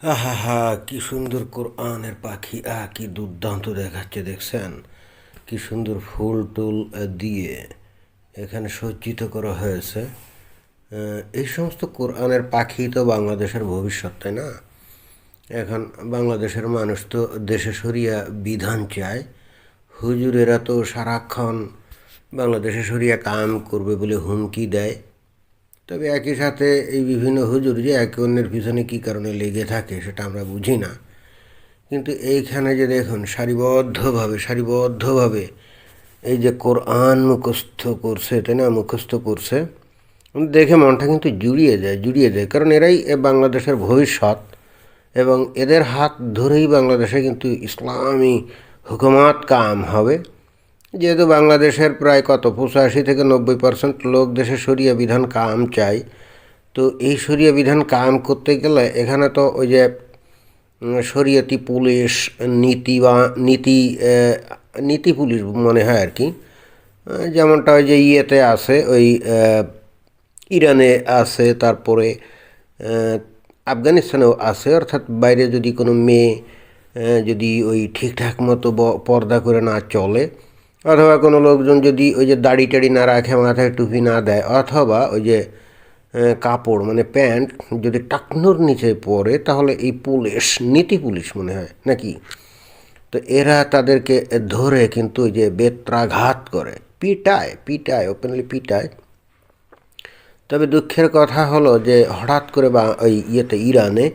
আহা হা কি সুন্দর কোরআনের পাখি। আহ কি দুর্দান্ত দেখাচ্ছে, দেখছেন? কি সুন্দর ফুল টুল দিয়ে এখানে সজ্জিত করা হয়েছে। এই সমস্ত কোরআনের পাখি তো বাংলাদেশের ভবিষ্যৎ, তাই না? এখন বাংলাদেশের মানুষ তো দেশে সরিয়া বিধান চায়। হুজুরেরা তো সারাক্ষণ বাংলাদেশে সরিয়া কাম করবে বলে হুমকি দেয়। তবে একই সাথে এই বিভিন্ন হুজুর যে একে অন্যের পিছনে কী কারণে লেগে থাকে সেটা আমরা বুঝি না। কিন্তু এইখানে যে দেখুন, সারিবদ্ধভাবে সারিবদ্ধভাবে এই যে কোরআন মুখস্থ করছে, তাই না? মুখস্থ করছে, দেখে মনটা কিন্তু জুড়িয়ে যায় জুড়িয়ে যায়। কারণ এরাই এ বাংলাদেশের ভবিষ্যৎ এবং এদের হাত ধরেই বাংলাদেশে কিন্তু ইসলামী হুকুমাত কাম হবে। যেহেতু বাংলাদেশের প্রায় কত, পঁচাশি থেকে নব্বই পার্সেন্ট লোক দেশে সরিয়া বিধান কাম চায়, তো এই সরিয়া বিধান কাম করতে গেলে এখানে তো ওই যে শরীয়তি পুলিশ, নীতি বা নীতি নীতি পুলিশ মনে হয় আর কি। যেমনটা ওই যে ইয়েতে আছে, ওই ইরানে আছে, তারপরে আফগানিস্তানেও আছে, অর্থাৎ বাইরে যদি কোনো মেয়ে যদি ওই ঠিকঠাক মতো পর্দা করে না চলে অথবা কোনো লোকজন যদি ওই যে দাড়ি টাড়ি না রাখে, মাথায় টুপি না দেয়, অথবা ওই যে কাপড় মানে প্যান্ট যদি টাকনোর নিচে পরে তাহলে এই পুলিশ, নীতি পুলিশ মনে হয়, নাকি? তো এরা তাদেরকে ধরে কিন্তু ওই যে বেত্রাঘাত করে, পিটায় পিটায় ওপেনলি পিটায়। তবে দুঃখের কথা হলো যে, হঠাৎ করে বা ওই ইয়েতে ইরানে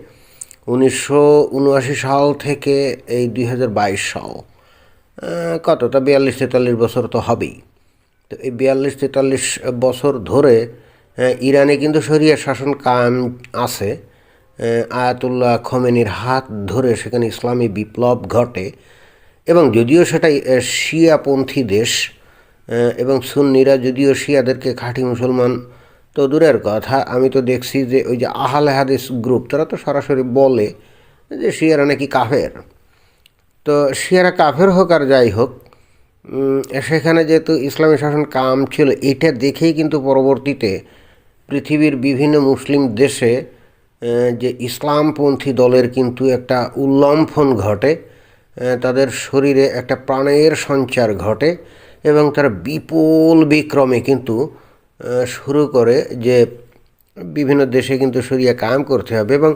উনিশশো উনআশি সাল থেকে এই দুই হাজার বাইশ সাল আহ, কত তা বিয়াল্লিশ তেতাল্লিশ বছর তো হবেই। তো এই বিয়াল্লিশ তেতাল্লিশ বছর ধরে ইরানে কিন্তু শরিয়া শাসন কায়েম আছে। আয়াতুল্লাহ খমেনির হাত ধরে সেখানে ইসলামী বিপ্লব ঘটে। এবং যদিও সেটা শিয়াপন্থী দেশ এবং সুন্নিরা যদিও শিয়াদেরকে খাঁটি মুসলমান তো দূরের কথা। আমি তো দেখছি যে ওই যে আহলে হাদিস গ্রুপ তারা তো সরাসরি বলে যে শিয়ারা নাকি কাফের। তো শিয়ারা কাফের হোক আর যাই হোক সেখানে যেহেতু ইসলামী শাসন কাম ছিল, এটা দেখেই কিন্তু পরবর্তীতে পৃথিবীর বিভিন্ন মুসলিম দেশে যে ইসলামপন্থী দলের কিন্তু একটা উল্লম্ফন ঘটে তাদের শরীরে একটা প্রাণের সঞ্চার ঘটে এবং তারা বিপুল বিক্রমে কিন্তু শুরু করে যে বিভিন্ন দেশে কিন্তু সরিয়া কায়েম করতে হবে এবং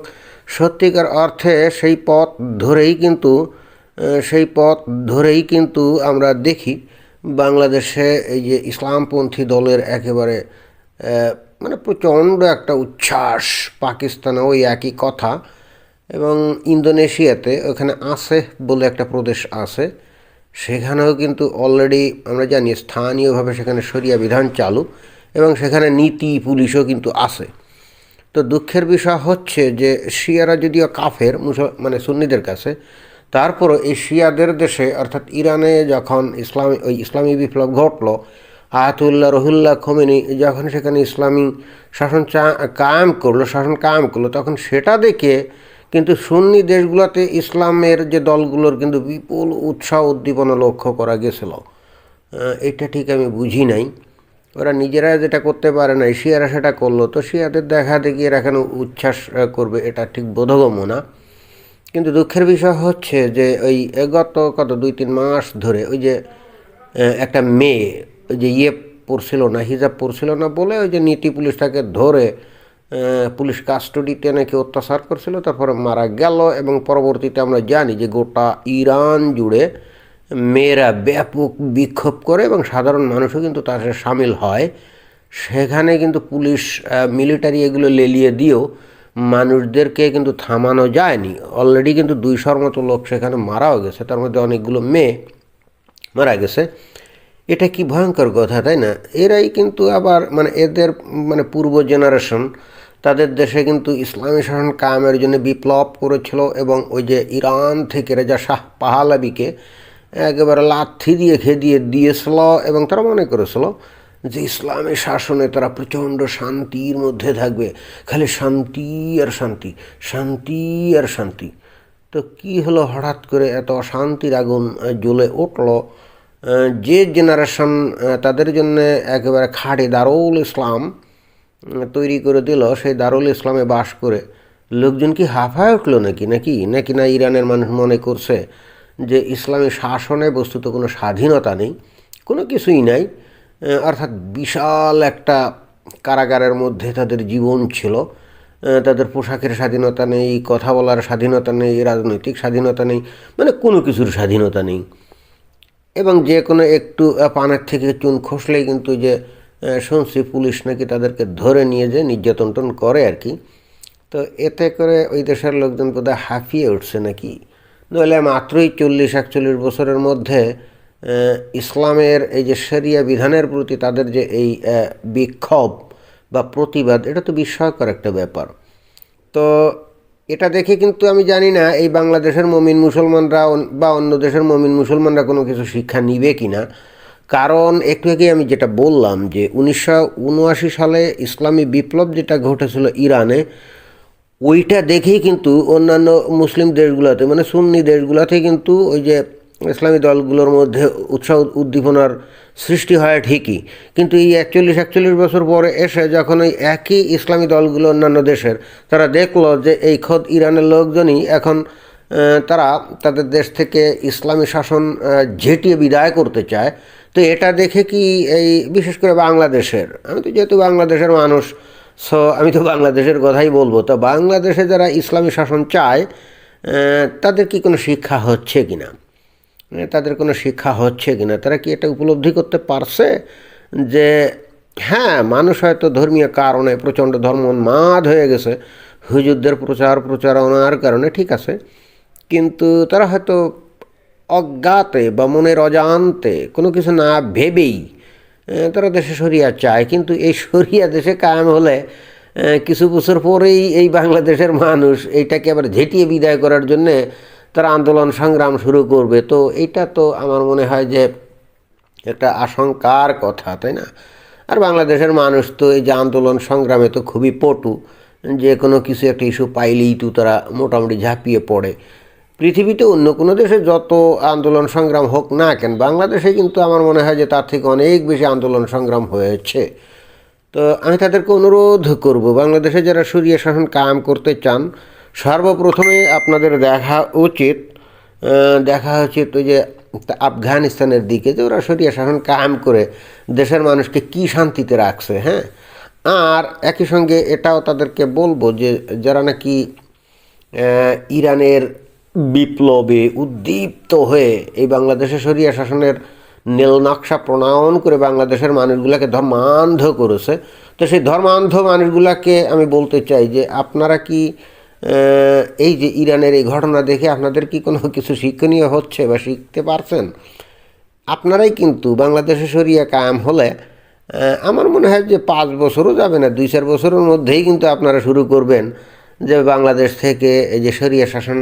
সত্যিকার অর্থে সেই পথ ধরেই কিন্তু সেই পথ ধরেই কিন্তু আমরা দেখি বাংলাদেশে এই যে ইসলামপন্থী দলের একেবারে মানে প্রচণ্ড একটা উচ্ছ্বাস পাকিস্তানে ওই একই কথা এবং ইন্দোনেশিয়াতে ওখানে আছে বলে একটা প্রদেশ আছে, সেখানেও কিন্তু অলরেডি আমরা জানি স্থানীয়ভাবে সেখানে সরিয়া বিধান চালু এবং সেখানে নীতি, পুলিশও কিন্তু আছে। তো দুঃখের বিষয় হচ্ছে যে শিয়ারা যদিও কাফের, মুসল মানে সুন্নিদের কাছে তারপরও এই শিয়াদের দেশে, অর্থাৎ ইরানে যখন ইসলামী, ওই ইসলামী বিপ্লব ঘটলো, আয়াতুল্লাহ রহুল্লাহ খমেনি যখন সেখানে ইসলামী শাসন চা, কায়েম করল, শাসন কায়েম করল, তখন সেটা দেখে কিন্তু সুন্নি দেশগুলোতে ইসলামের যে দলগুলোর কিন্তু বিপুল উৎসাহ উদ্দীপনা লক্ষ্য করা গেছিল। এটা ঠিক আমি বুঝি নাই। ওরা নিজেরা যেটা করতে পারে না শিয়ারা সেটা করল। তো শিয়াদের দেখা দেখি এরা কেন উচ্ছ্বাস করবে, এটা ঠিক বোধগম্য না। কিন্তু দুঃখের বিষয় হচ্ছে যে ওই গত কত দুই, তিন মাস ধরে ওই যে একটা মেয়ে ওই যে ইয়ে পড়ছিল না, হিজাব পড়ছিল না বলে ওই যে নীতি পুলিশ তাকে ধরে পুলিশ কাস্টডিতে নাকি অত্যাচার করছিল, তারপরে মারা গেল এবং পরবর্তীতে আমরা জানি যে গোটা ইরান জুড়ে মেয়েরা ব্যাপক বিক্ষোভ করে এবং সাধারণ মানুষও কিন্তু তার সাথে সামিল হয়। সেখানে কিন্তু পুলিশ মিলিটারি এগুলো লেলিয়ে দিয়েও মানুষদেরকে কিন্তু থামানো যায়নি। অলরেডি কিন্তু দুইশোর মতো লোক সেখানে মারাও গেছে, তার মধ্যে অনেকগুলো মেয়ে মারা গেছে। এটা কি ভয়ঙ্কর কথা, তাই না? এরাই কিন্তু আবার মানে এদের মানে পূর্ব জেনারেশন তাদের দেশে কিন্তু ইসলামী শাসন কায়েমের জন্য বিপ্লব করেছিল এবং ওই যে ইরান থেকে রেজা শাহ পাহালাবিকে একেবারে লাথি দিয়ে খেদিয়ে দিয়েছিল এবং তারা মনে করেছিল যে ইসলামের শাসনে তারা প্রচণ্ড শান্তির মধ্যে থাকবে। খালি শান্তি আর শান্তি শান্তি আর শান্তি। তো কি হলো হঠাৎ করে এত অশান্তির আগুন জ্বলে উঠল? যে জেনারেশন তাদের জন্য একেবারে খাটে দারুল ইসলাম তৈরি করে দিল। সেই দারুল ইসলামে বাস করে লোকজন কি হাফায় উঠল নাকি নাকি? নাকি না ইরানের মানুষ মনে করছে যে ইসলামী শাসনে বস্তুত কোনো স্বাধীনতা নেই? কোনো কিছুই নাই। অর্থাৎ বিশাল একটা কারাগারের মধ্যে তাদের জীবন ছিল। তাদের পোশাকের স্বাধীনতা নেই, কথা বলার স্বাধীনতা নেই, রাজনৈতিক স্বাধীনতা নেই মানে কোনো কিছুর স্বাধীনতা নেই। এবং যে কোনো একটু পানের থেকে চুন খসলেই কিন্তু যে শুনছি পুলিশ নাকি তাদেরকে ধরে নিয়ে যে নির্যাতন টন করে আর কি। তো এতে করে ওই দেশের লোকজন বোধহয় হাঁপিয়ে উঠছে নাকি? নইলে মাত্রই চল্লিশ, একচল্লিশ বছরের মধ্যে ইসলামের এই যে শরিয়া বিধানের প্রতি তাদের যে এই বিক্ষোভ বা প্রতিবাদ, এটা তো বিস্ময়কর একটা ব্যাপার। তো এটা দেখে কিন্তু আমি জানি না, এই বাংলাদেশের মমিন মুসলমানরা বা অন্য দেশের মমিন মুসলমানরা কোনো কিছু শিক্ষা নিবে কি না। কারণ একটু আগে আমি যেটা বললাম যে উনিশশো উনআশি সালে ইসলামী বিপ্লব যেটা ঘটেছিল ইরানে, ওইটা দেখেই কিন্তু অন্যান্য মুসলিম দেশগুলোতে মানে সুন্নি দেশগুলোতে কিন্তু ওই যে ইসলামী দলগুলোর মধ্যে উৎসাহ উদ্দীপনার সৃষ্টি হয় ঠিকই। কিন্তু এই একচল্লিশ একচল্লিশ বছর পরে এসে যখন ওই একই ইসলামী দলগুলো অন্যান্য দেশের, তারা দেখল যে এই খোদ ইরানের লোকজনই এখন তারা তাদের দেশ থেকে ইসলামী শাসন ঝেঁটিয়ে বিদায় করতে চায়। তো এটা দেখে কি এই, বিশেষ করে বাংলাদেশের, আমি তো যেহেতু বাংলাদেশের মানুষ, সো আমি তো বাংলাদেশের কথাই বলব, তো বাংলাদেশে যারা ইসলামী শাসন চায় তাদের কি কোনো শিক্ষা হচ্ছে কি না মানে তাদের কোনো শিক্ষা হচ্ছে কি না তারা কি এটা উপলব্ধি করতে পারছে? যে হ্যাঁ মানুষ হয়তো ধর্মীয় কারণে প্রচণ্ড ধর্ম ধর্মোন্মাদ হয়ে গেছে, হুজুরদের প্রচার প্রচারণার কারণে ঠিক আছে, কিন্তু তারা হয়তো অজ্ঞাতে বা মনের অজান্তে কোনো কিছু না ভেবেই তারা দেশে সরিয়া চায়, কিন্তু এই সরিয়া দেশে কায়েম হলে কিছু বছর পরেই এই বাংলাদেশের মানুষ এইটাকে আবার ঝেঁটিয়ে বিদায় করার জন্যে তারা আন্দোলন সংগ্রাম শুরু করবে। তো এটা তো আমার মনে হয় যে একটা আশঙ্কার কথা, তাই না? আর বাংলাদেশের মানুষ তো এই যে আন্দোলন সংগ্রামে তো খুবই পটু। যে কোনো কিছু একটা ইস্যু পাইলেই তো তারা মোটামুটি ঝাঁপিয়ে পড়ে। পৃথিবীতে অন্য কোনো দেশে যত আন্দোলন সংগ্রাম হোক না কেন, বাংলাদেশে কিন্তু আমার মনে হয় যে তার থেকে অনেক বেশি আন্দোলন সংগ্রাম হয়েছে। তো আমি তাদেরকে অনুরোধ করব, বাংলাদেশে যারা সরিয়ে শাসন কায়েম করতে চান সর্বপ্রথমে আপনাদের দেখা উচিত দেখা উচিত ওই যে আফগানিস্তানের দিকে, যে ওরা সরিয়ে শাসন কায়েম করে দেশের মানুষকে কি শান্তিতে রাখছে হ্যাঁ? আর একই সঙ্গে এটাও তাদেরকে বলব যে যারা নাকি ইরানের বিপ্লবে উদ্দীপ্ত হয়ে এই বাংলাদেশে সরিয়া শাসনের নীল নকশা প্রণয়ন করে বাংলাদেশের মানুষগুলোকে ধর্মান্ধ করেছে, তো সেই ধর্মান্ধ মানুষগুলোকে আমি বলতে চাই যে আপনারা কি এই যে ইরানের এই ঘটনা দেখে আপনাদের কি কোনো কিছু শিক্ষণীয় হচ্ছে বা শিখতে পারছেন? আপনারাই কিন্তু বাংলাদেশে সরিয়া কায়েম হলে আমার মনে হয় যে পাঁচ বছরও যাবে না, দুই চার বছরের মধ্যেই কিন্তু আপনারা শুরু করবেন যে বাংলাদেশ থেকে এই যে সরিয়া শাসন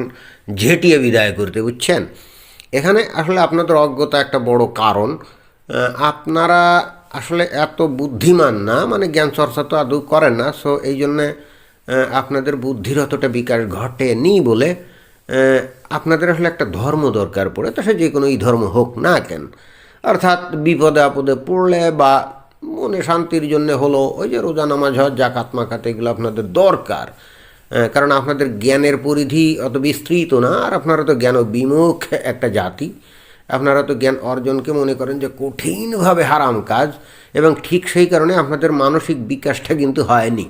ঝেঁটিয়ে বিদায় করতে, বুঝছেন? এখানে আসলে আপনাদের অজ্ঞতা একটা বড় কারণ। আপনারা আসলে এত বুদ্ধিমান না মানে জ্ঞান চর্চা তো আদৌ করেন না সো এই জন্যে আপনাদের বুদ্ধির অতটা বিকাশ ঘটেনি বলে আপনাদের আসলে একটা ধর্ম দরকার পড়ে, তা সে যে কোনো এই ধর্ম হোক না কেন। অর্থাৎ বিপদে আপদে পড়লে বা মনে শান্তির জন্য হলো, ওই যে রোজা নামাজ, হজ জাকাত মাকাত, এগুলো আপনাদের দরকার। কারণ আপনাদের জ্ঞানের পরিধি অত বিস্তৃত না, আর আপনারা তো জ্ঞান বিমুখ একটা জাতি। আপনারা তো জ্ঞান অর্জনকে মনে করেন যে কঠিনভাবে হারাম কাজ, এবং ঠিক সেই কারণে আপনাদের মানসিক বিকাশটা কিন্তু হয়নি।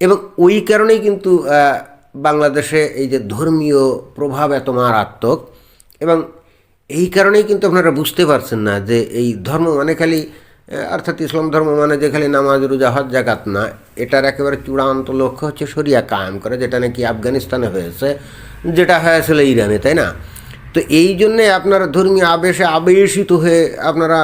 এবং ওই কারণেই কিন্তু বাংলাদেশে এই যে ধর্মীয় প্রভাব এত মারাত্মক এবং এই কারণেই কিন্তু আপনারা বুঝতে পারছেন না যে এই ধর্ম মানে খালি অর্থাৎ ইসলাম ধর্ম মানে যে খালি নামাজ, রোজা, হজ, জাকাত না, এটার একেবারে চূড়ান্ত লক্ষ্য হচ্ছে শরিয়া কায়েম করা, যেটা নাকি আফগানিস্তানে হয়েছে, যেটা হয়েছিল ইরানে, তাই না? তো এই জন্যে আপনারা ধর্মীয় আবেশে আবেশিত হয়ে আপনারা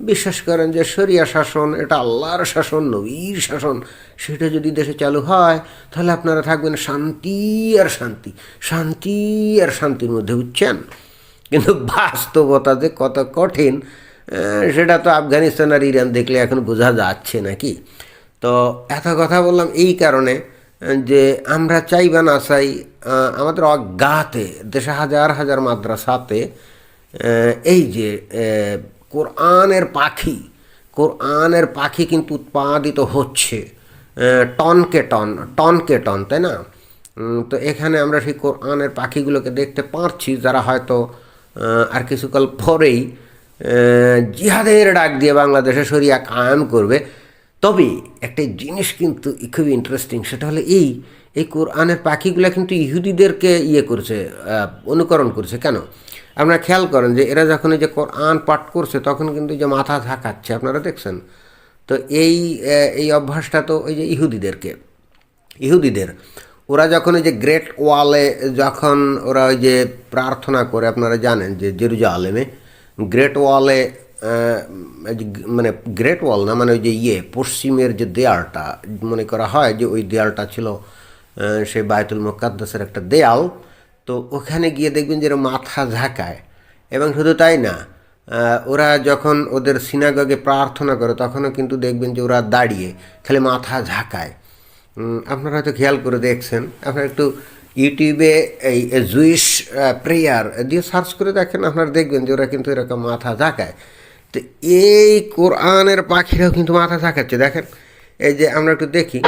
বিশ্বাস করেন যে শরিয়া শাসন, এটা আল্লাহর শাসন, নবীর শাসন, সেটা যদি দেশে চালু হয়, তাহলে আপনারা থাকবেন শান্তি আর শান্তি শান্তি আর শান্তির মধ্যে বুঝছেন কিন্তু বাস্তবতা যে কত কঠিন সেটা তো আফগানিস্তান আর ইরান দেখলে এখন বোঝা যাচ্ছে নাকি? তো এত কথা বললাম এই কারণে যে আমরা চাই বা না চাই আমাদের অজ্ঞাতে, দেশে হাজার হাজার মাদ্রাসাতে এই যে কোরআনের পাখি কোরআনের পাখি কিন্তু উৎপাদিত হচ্ছে টন টনকে টন টনকে টন, তাই না? তো এখানে আমরা সেই কোরআনের পাখিগুলোকে দেখতে পারছি, যারা হয়তো আর কিছুকাল পরেই জিহাদের ডাক দিয়ে বাংলাদেশে সরিয়া কায়েম করবে। তবে একটা জিনিস কিন্তু খুবই ইন্টারেস্টিং সেটা হলো এই এই কোরআনের পাখিগুলো কিন্তু ইহুদিদেরকে ইয়ে করছে অনুকরণ করছে। কেন? আপনারা খেয়াল করেন যে এরা যখন এই যে কোরআন পাঠ করছে, তখন কিন্তু যে মাথা ঝাঁকাচ্ছে, আপনারা দেখছেন? তো এই এই অভ্যাসটা তো ওই যে ইহুদিদেরকে, ইহুদিদের। ওরা যখন ওই যে গ্রেট ওয়ালে যখন ওরা ওই যে প্রার্থনা করে, আপনারা জানেন যে জেরুজালেমে গ্রেট ওয়ালে মানে গ্রেট ওয়াল না মানে ওই যে ইয়ে পশ্চিমের যে দেয়ালটা, মনে করা হয় যে ওই দেয়ালটা ছিল সেই বায়তুল মোকাদ্দাসের একটা দেয়াল। তো ওখানে গিয়ে দেখবেন যে মাথা ঝাঁকায়। এবং শুধু তাই না ওরা যখন ওদের সিনাগগে প্রার্থনা করে, তখনও কিন্তু দেখবেন যে ওরা দাঁড়িয়ে খালি মাথা ঝাঁকায়। আপনারা হয়তো খেয়াল করে দেখছেন, আপনারা একটু ইউটিউবে এই জুইশ প্রেয়ার দিয়ে সার্চ করে দেখেন, আপনারা দেখবেন যে ওরা কিন্তু এরকম মাথা ঝাঁকায়। তো এই কোরআনের পাখিরাও কিন্তু মাথা ঝাঁকাচ্ছে, দেখেন। এই যে আমরা একটু দেখি।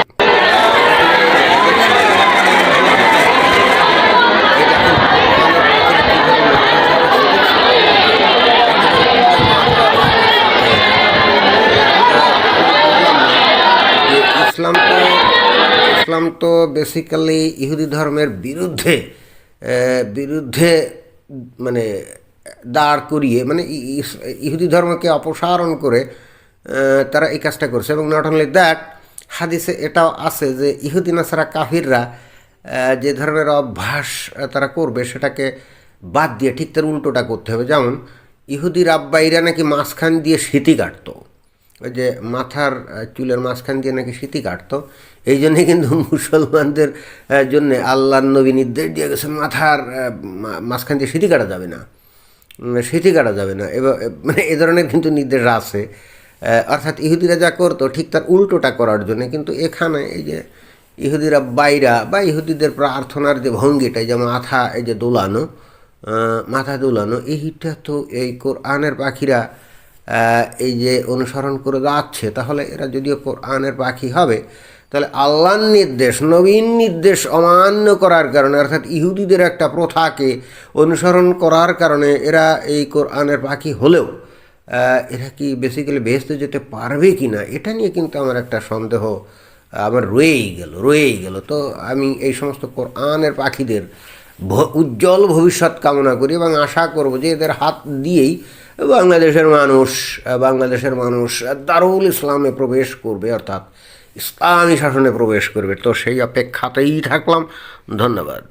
ইসলাম তো ইসলাম তো বেসিক্যালি ইহুদি ধর্মের বিরুদ্ধে বিরুদ্ধে মানে দাঁড় করিয়ে মানে ইহুদি ধর্মকে অপসারণ করে তারা এই কাজটা করছে এবং নট অনলি দ্যাট হাদিসে এটাও আছে যে ইহুদি নাসারা কাফিররা যে ধরনের অভ্যাস তারা করবে সেটাকে বাদ দিয়ে ঠিক তার উল্টোটা করতে হবে। যেমন ইহুদির আব্বাইরা নাকি মাঝখান দিয়ে স্মৃতি কাটতো, ওই যে মাথার চুলের মাঝখান দিয়ে নাকি স্মৃতি কাটতো, এই জন্যে কিন্তু মুসলমানদের জন্যে আল্লাহ নবী নির্দেশ দিয়ে গেছে মাথার মাঝখান দিয়ে স্মৃতি কাটা যাবে না। স্মৃতি কাটা যাবে না। এবার মানে এ ধরনের কিন্তু নির্দেশ আছে। অর্থাৎ ইহুদিরা যা করতো, ঠিক তার উল্টোটা করার জন্য কিন্তু এখানে এই যে ইহুদিরা বাইরা বা ইহুদিদের প্রার্থনার যে ভঙ্গিটা যে মাথা এই যে দোলানো মাথা দোলানো এইটা তো এই কোরআনের পাখিরা এই যে অনুসরণ করে যাচ্ছে, তাহলে এরা যদিও কোরআনের পাখি হবে তাহলে আল্লাহর নির্দেশ নবীন নির্দেশ অমান্য করার কারণে, অর্থাৎ ইহুদিদের একটা প্রথাকে অনুসরণ করার কারণে এরা এই কোরআনের পাখি হলেও এরা কি বেসিক্যালি বেহেস্তে যেতে পারবে কি না এটা নিয়ে কিন্তু আমার একটা সন্দেহ আমার রয়েই গেল রয়েই গেল। তো আমি এই সমস্ত কোরআনের পাখিদের উজ্জ্বল ভবিষ্যৎ কামনা করি এবং আশা করব যে এদের হাত দিয়েই বাংলাদেশের মানুষ বাংলাদেশের মানুষ দারুল ইসলামে প্রবেশ করবে, অর্থাৎ ইসলামী শাসনে প্রবেশ করবে। তো সেই অপেক্ষাতেই থাকলাম। ধন্যবাদ।